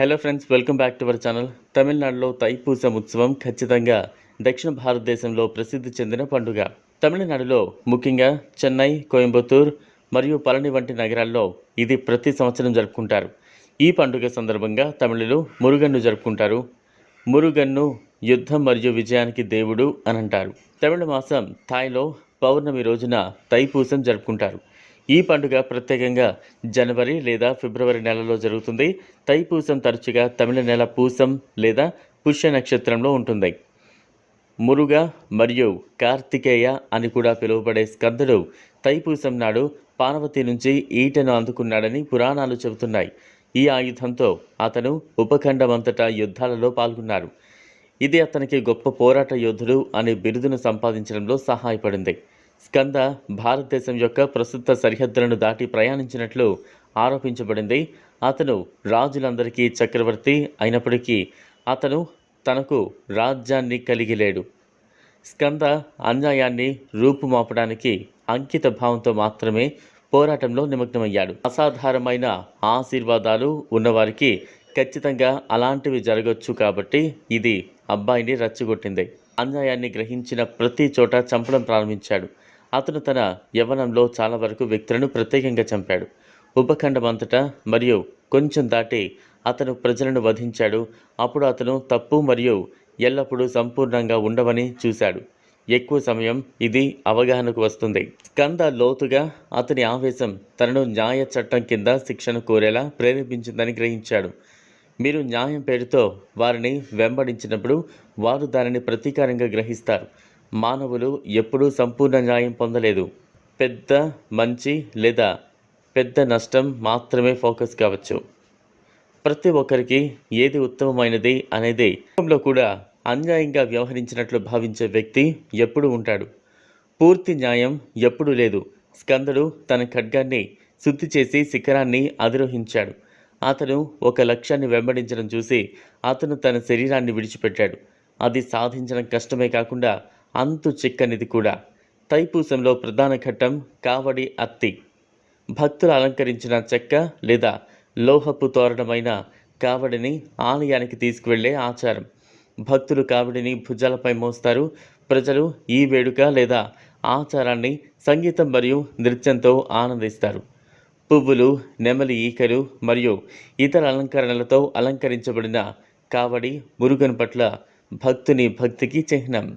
Hello friends welcome back to our channel తమిళనాడులో తైపూసం ఉత్సవం ఖచ్చితంగా దక్షిణ భారతదేశంలో ప్రసిద్ధి చెందిన పండుగ. తమిళనాడులో ముఖ్యంగా చెన్నై కోయంబత్తూర్ మరియు పళని వంటి నగరాల్లో ఇది ప్రతి సంవత్సరం జరుపుకుంటారు. ఈ పండుగ సందర్భంగా తమిళులు మురుగన్ను జరుపుకుంటారు. మురుగన్ను యుద్ధం మరియు విజయానికి దేవుడు అని అంటారు. తమిళ మాసం థాయ్లో పౌర్ణమి రోజున తైపూసం జరుపుకుంటారు. ఈ పండుగ ప్రత్యేకంగా జనవరి లేదా ఫిబ్రవరి నెలలో జరుగుతుంది. తైపూసం తరచుగా తమిళ నెల పూసం లేదా పుష్య నక్షత్రంలో ఉంటుంది. మురుగ మరియు కార్తికేయ అని కూడా పిలువబడే స్కందుడు తైపూసం నాడు పార్వతి నుంచి ఈటను అందుకున్నాడని పురాణాలు చెబుతున్నాయి. ఈ ఆయుధంతో అతను ఉపఖండమంతటా యుద్ధాలలో పాల్గొన్నారు. ఇది అతనికి గొప్ప పోరాట యోధుడు అనే బిరుదును సంపాదించడంలో సహాయపడింది. స్కంద భారతదేశం యొక్క ప్రస్తుత సరిహద్దులను దాటి ప్రయాణించినట్లు ఆరోపించబడింది. అతను రాజులందరికీ చక్రవర్తి అయినప్పటికీ అతను తనకు రాజ్యాన్ని కలిగి లేడు స్కంద అన్యాయాన్ని రూపుమాపడానికి అంకిత భావంతో మాత్రమే పోరాటంలో నిమగ్నమయ్యాడు. అసాధారణమైన ఆశీర్వాదాలు ఉన్నవారికి ఖచ్చితంగా అలాంటివి జరగచ్చు కాబట్టి ఇది అబ్బాయిని రచ్చగొట్టింది. అన్యాయాన్ని గ్రహించిన ప్రతి చోట చంపడం ప్రారంభించాడు. అతను తన యవ్వనంలో చాలా వరకు వ్యక్తులను ప్రత్యేకంగా చంపాడు. ఉపఖండమంతటా మరియు కొంచెం దాటి అతను ప్రజలను వధించాడు. అప్పుడు అతను తప్పు మరియు ఎల్లప్పుడూ సంపూర్ణంగా ఉండవని చూశాడు. ఎక్కువ సమయం ఇది అవగాహనకు వస్తుంది. స్కంద లోతుగా అతని ఆవేశం తనను న్యాయ చట్టం కింద శిక్షణ కోరేలా ప్రేరేపించిందని గ్రహించాడు. మీరు న్యాయం పేరుతో వారిని వెంబడించినప్పుడు వారు దానిని ప్రతీకారంగా గ్రహిస్తారు. మానవులు ఎప్పుడూ సంపూర్ణ న్యాయం పొందలేదు. పెద్ద మంచి లేదా పెద్ద నష్టం మాత్రమే ఫోకస్ కావచ్చు. ప్రతి ఒక్కరికి ఏది ఉత్తమమైనది అనేది. కుటుంబంలో కూడా అన్యాయంగా వ్యవహరించినట్లు భావించే వ్యక్తి ఎప్పుడు ఉంటాడు. పూర్తి న్యాయం ఎప్పుడూ లేదు. స్కందుడు తన ఖడ్గాన్ని శుద్ధి చేసి శిఖరాన్ని అధిరోహించాడు. అతను ఒక లక్ష్యాన్ని వెంబడించడం చూసి అతను తన శరీరాన్ని విడిచిపెట్టాడు. అది సాధించడం కష్టమే కాకుండా అంతు చిక్కనిది కూడా. తైపూసంలో ప్రధాన ఘట్టం కావడి అత్తి. భక్తులు అలంకరించిన చెక్క లేదా లోహపు తోరణమైన కావడిని ఆలయానికి తీసుకువెళ్ళే ఆచారం. భక్తులు కావడిని భుజాలపై మోస్తారు. ప్రజలు ఈ వేడుక లేదా ఆచారాన్ని సంగీతం మరియు నృత్యంతో ఆనందిస్తారు. పువ్వులు నెమలి ఈకలు మరియు ఇతర అలంకరణలతో అలంకరించబడిన కావడి మురుగన్ పట్ల భక్తుని భక్తికి చిహ్నం.